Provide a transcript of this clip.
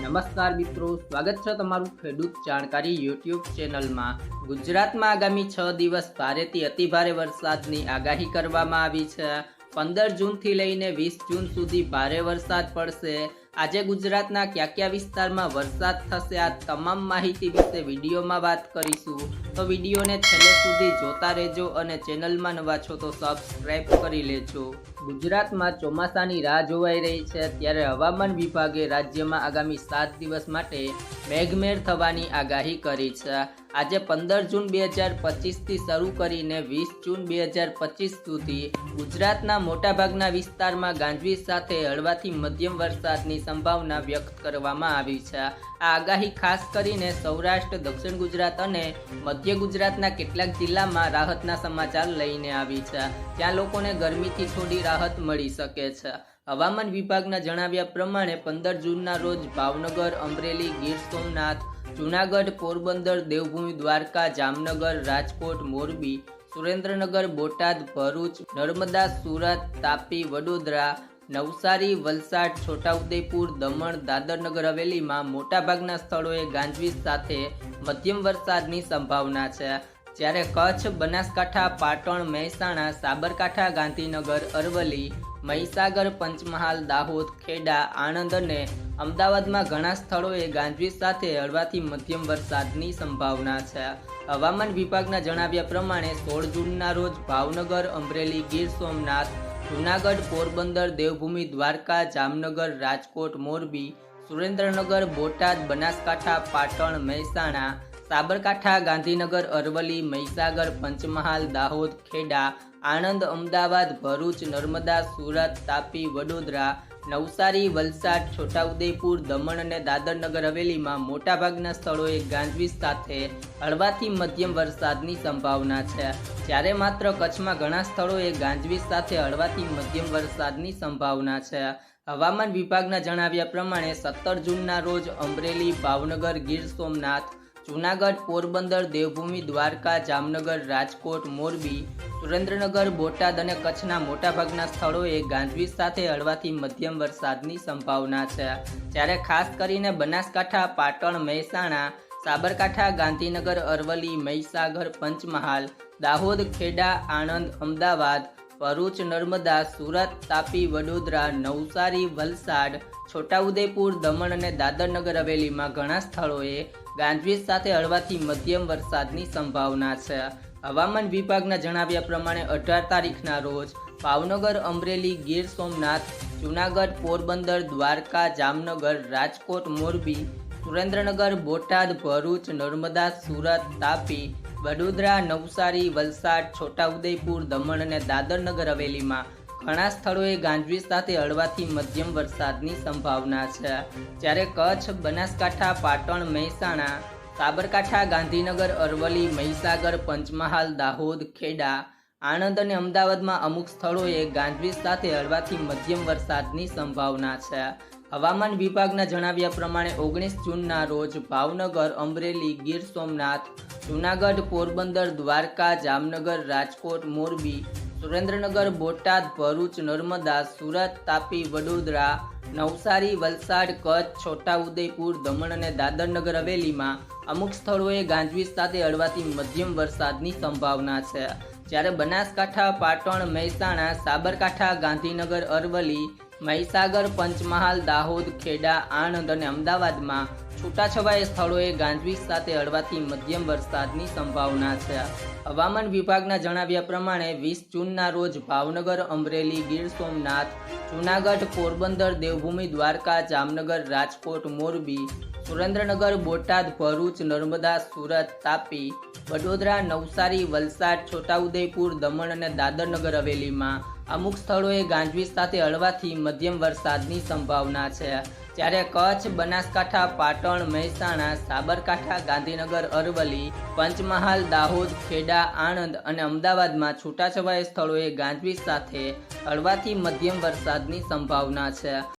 નમસ્કાર મિત્રો, સ્વાગત છે તમારું ખેડૂત જાણકારી યુટ્યુબ ચેનલમાં. ગુજરાતમાં આગામી છ દિવસ ભારેથી અતિભારે વરસાદની આગાહી કરવામાં આવી છે. પંદર જૂનથી લઈને વીસ જૂન સુધી ભારે વરસાદ પડશે. આજે ગુજરાતના કયા કયા વિસ્તારમાં વરસાદ થશે આ તમામ માહિતી વિશે વિડીયોમાં વાત કરીશું. તો વિડીયોને છેલ્લે સુધી જોતા રહેજો અને ચેનલમાં નવા છો તો સબસ્ક્રાઈબ કરી લેજો. ગુજરાતમાં ચોમાસાની રાહ જોવાઈ રહી છે. ત્યારે હવામાન વિભાગે રાજ્યમાં આગામી સાત દિવસ માટે મેઘમેર થવાની આગાહી કરી છે. આજે પંદર જૂન બે હજાર પચીસથી શરૂ કરીને વીસ જૂન બે હજાર પચીસ સુધી ગુજરાતના મોટાભાગના વિસ્તારમાં ગાંજવીજ સાથે હળવાથી મધ્યમ વરસાદની સંભાવના વ્યક્ત કરવામાં આવી છે. આ આગાહી ખાસ કરીને સૌરાષ્ટ્ર, દક્ષિણ ગુજરાત અને મધ્ય ગુજરાતના કેટલાક જિલ્લામાં રાહતના સમાચાર લઈને આવી છે. ત્યાં લોકોને ગરમીથી થોડી રાહત મળી શકે છે. હવામાન વિભાગના જણાવ્યા પ્રમાણે પંદર જૂનના રોજ ભાવનગર, અમરેલી, ગીર સોમનાથ જૂનાગઢ, પોરબંદર, દેવભૂમિ, દ્વારકા, જામનગર, રાજકોટ, મોરબી, સુરેન્દ્રનગર, બોટાદ, ભરૂચ, નર્મદા, સુરત, તાપી, વડોદરા, નવસારી, વલસાડ, છોટાઉદેપુર, દમણ, દાદરનગર, હવેલીમાં મોટાભાગના સ્થળોએ ગાંજવીજ સાથે મધ્યમ વરસાદની સંભાવના છે. જ્યારે કચ્છ, બનાસકાંઠા, પાટણ, મહેસાણા, સાબરકાંઠા, ગાંધીનગર, અરવલ્લી મહીસાગર, પંચમહાલ, દાહોદ, ખેડા, આણંદ અને અમદાવાદમાં ઘણા સ્થળોએ ગાંજવીજ સાથે હળવાથી મધ્યમ વરસાદની સંભાવના છે. હવામાન વિભાગના જણાવ્યા પ્રમાણે સોળ જૂનના રોજ ભાવનગર, અમરેલી, ગીર સોમનાથ, જૂનાગઢ, પોરબંદર, દેવભૂમિ, દ્વારકા, જામનગર, રાજકોટ, મોરબી, સુરેન્દ્રનગર, બોટાદ, બનાસકાંઠા, પાટણ, મહેસાણા, સાબરકાંઠા, ગાંધીનગર, અરવલ્લી, મહીસાગર, પંચમહાલ, દાહોદ, ખેડા આણંદ, અમદાવાદ, ભરૂચ, નર્મદા, સુરત, તાપી, વડોદરા, નવસારી, વલસાડ, છોટાઉદેપુર, દમણ અને દાદરનગર હવેલીમાં મોટાભાગના સ્થળોએ ગાંજવીજ સાથે હળવાથી મધ્યમ વરસાદની સંભાવના છે. જ્યારે માત્ર કચ્છમાં ઘણા સ્થળોએ ગાંજવીજ સાથે હળવાથી મધ્યમ વરસાદની સંભાવના છે. હવામાન વિભાગના જણાવ્યા પ્રમાણે સત્તર જૂનના રોજ અમરેલી, ભાવનગર, ગીર સોમનાથ, જૂનાગઢ, પોરબંદર, દેવભૂમિ, દ્વારકા, જામનગર, રાજકોટ, મોરબી સુરેન્દ્રનગર, બોટાદ અને કચ્છના મોટાભાગના સ્થળોએ ગાંજવીજ સાથે હળવાથી મધ્યમ વરસાદની સંભાવના છે. જ્યારે ખાસ કરીને બનાસકાંઠા, પાટણ, મહેસાણા, સાબરકાંઠા, ગાંધીનગર, અરવલ્લી, મહીસાગર, પંચમહાલ, દાહોદ, ખેડા, આણંદ, અમદાવાદ, ભરૂચ, નર્મદા, સુરત, તાપી, વડોદરા, નવસારી, વલસાડ, છોટાઉદેપુર, દમણ અને દાદરનગર હવેલીમાં ઘણા સ્થળોએ ગાંજવીજ સાથે હળવાથી મધ્યમ વરસાદની સંભાવના છે. હવામાન વિભાગના જણાવ્યા પ્રમાણે અઢાર તારીખના રોજ ભાવનગર, અમરેલી, ગીર સોમનાથ, જૂનાગઢ, પોરબંદર, દ્વારકા, જામનગર, રાજકોટ, મોરબી, સુરેન્દ્રનગર, બોટાદ, ભરૂચ, નર્મદા, સુરત, તાપી, વડોદરા, નવસારી, વલસાડ, છોટાઉદેપુર, દમણ અને દાદરનગર હવેલીમાં ઘણા સ્થળોએ ગાંજવીજ સાથે હળવાથી મધ્યમ વરસાદની સંભાવના છે. જ્યારે કચ્છ, બનાસકાંઠા, પાટણ, મહેસાણા સાબરકાંઠા, ગાંધીનગર, અરવલ્લી, મહીસાગર, પંચમહાલ, દાહોદ, ખેડા, આણંદ અને અમદાવાદમાં અમુક સ્થળોએ ગાંજવીજ સાથે હળવાથી મધ્યમ વરસાદની સંભાવના છે. હવામાન વિભાગના જણાવ્યા પ્રમાણે ઓગણીસ જૂનના રોજ ભાવનગર, અમરેલી, ગીર સોમનાથ, જૂનાગઢ, પોરબંદર, દ્વારકા, જામનગર, રાજકોટ, મોરબી સુરેન્દ્રનગર, બોટાદ, ભરૂચ, નર્મદા, સુરત, તાપી, વડોદરા, નવસારી, વલસાડ, કચ્છ, છોટાઉદેપુર, દમણ અને દાદરનગર હવેલીમાં અમુક સ્થળોએ ગાંજવીજ સાથે હળવાથી મધ્યમ વરસાદની સંભાવના છે. જ્યારે બનાસકાંઠા, પાટણ, મહેસાણા, સાબરકાંઠા, ગાંધીનગર અરવલી મહીસાગર, પંચમહાલ, દાહોદ, ખેડા, આણંદ અને અમદાવાદમાં છૂટાછવાયા સ્થળોએ ગાંજવીજ સાથે હળવાથી મધ્યમ વરસાદની સંભાવના છે. હવામાન વિભાગના જણાવ્યા પ્રમાણે વીસ જૂનના રોજ ભાવનગર, અમરેલી, ગીર સોમનાથ, જૂનાગઢ, પોરબંદર, દેવભૂમિ, દ્વારકા, જામનગર, રાજકોટ, મોરબી, સુરેન્દ્રનગર, બોટાદ, ભરૂચ, નર્મદા, સુરત, તાપી, વડોદરા, નવસારી, વલસાડ, છોટાઉદેપુર, દમણ અને દાદરનગર હવેલીમાં અમુક સ્થળોએ ગાંજવીજ સાથે હળવાથી મધ્યમ વરસાદની સંભાવના છે. જ્યારે કચ્છ, બનાસકાંઠા, પાટણ, મહેસાણા, સાબરકાંઠા, ગાંધીનગર, અરવલ્લી, પંચમહાલ, દાહોદ, ખેડા, આણંદ અને અમદાવાદમાં છૂટાછવાયા સ્થળોએ ગાજવીજ સાથે હળવાથી મધ્યમ વરસાદની સંભાવના છે.